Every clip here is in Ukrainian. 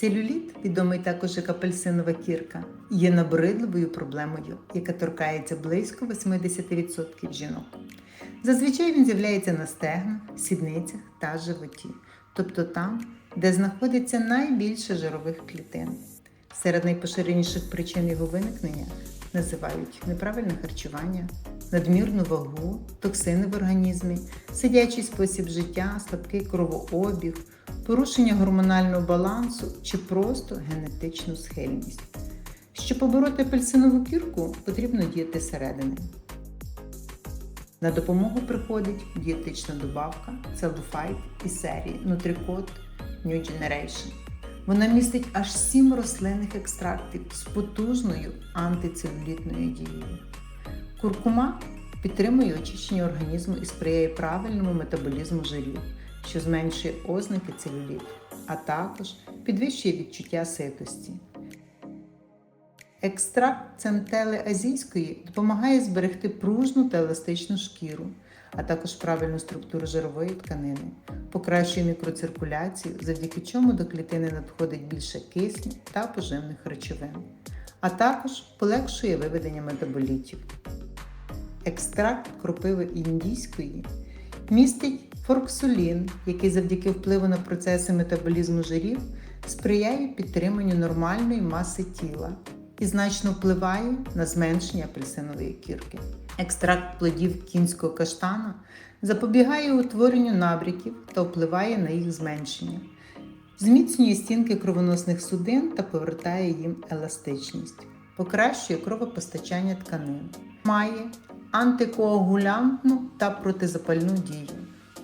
Целюліт, відомий також як апельсинова кірка, є набридливою проблемою, яка торкається близько 80% жінок. Зазвичай він з'являється на стегнах, сідницях та животі, тобто там, де знаходиться найбільше жирових клітин. Серед найпоширеніших причин його виникнення називають неправильне харчування, надмірну вагу, токсини в організмі, сидячий спосіб життя, слабкий кровообіг, порушення гормонального балансу чи просто генетичну схильність. Щоб побороти апельсинову кірку, потрібно діяти середини. На допомогу приходить дієтична добавка Cellufight із серії Nutricot New Generation. Вона містить аж 7 рослинних екстрактів з потужною антицелюлітною дією. Куркума підтримує очищення організму і сприяє правильному метаболізму жирів, що зменшує ознаки целюліту, а також підвищує відчуття ситості. Екстракт центели азійської допомагає зберегти пружну та еластичну шкіру, а також правильну структуру жирової тканини, покращує мікроциркуляцію, завдяки чому до клітини надходить більше кисню та поживних речовин, а також полегшує виведення метаболітів. Екстракт кропиви індійської містить форксулін, який завдяки впливу на процеси метаболізму жирів сприяє підтриманню нормальної маси тіла і значно впливає на зменшення апельсинової кірки. Екстракт плодів кінського каштана запобігає утворенню набряків та впливає на їх зменшення, зміцнює стінки кровоносних судин та повертає їм еластичність, покращує кровопостачання тканин, має антикоагулянтну та протизапальну дію,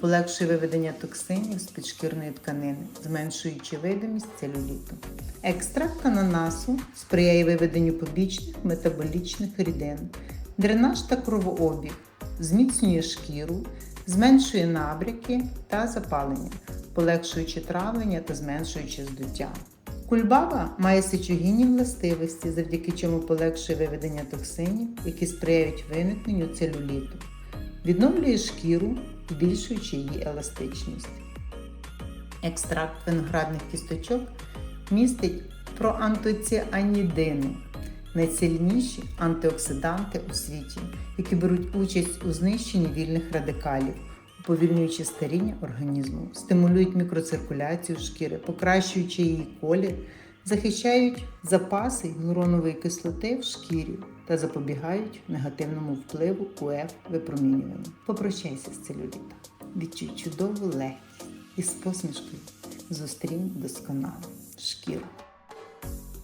полегшує виведення токсинів з підшкірної тканини, зменшуючи видимість целюліту. Екстракт ананасу сприяє виведенню побічних метаболічних рідин, дренаж та кровообіг, зміцнює шкіру, зменшує набряки та запалення, полегшуючи травлення та зменшуючи здуття. Кульбаба має сечогінні властивості, завдяки чому полегшує виведення токсинів, які сприяють виникненню целюліту, відновлює шкіру, збільшуючи її еластичність. Екстракт виноградних кісточок містить проантоціанідини, найсильніші антиоксиданти у світі, які беруть участь у знищенні вільних радикалів, уповільнюючи старіння організму, стимулюють мікроциркуляцію шкіри, покращуючи її колір, захищають запаси гіалуронової кислоти в шкірі та запобігають негативному впливу УФ випромінювання. Попрощайся з целюлітом. Відчуй чудову легкість і з посмішкою зустрінь досконало.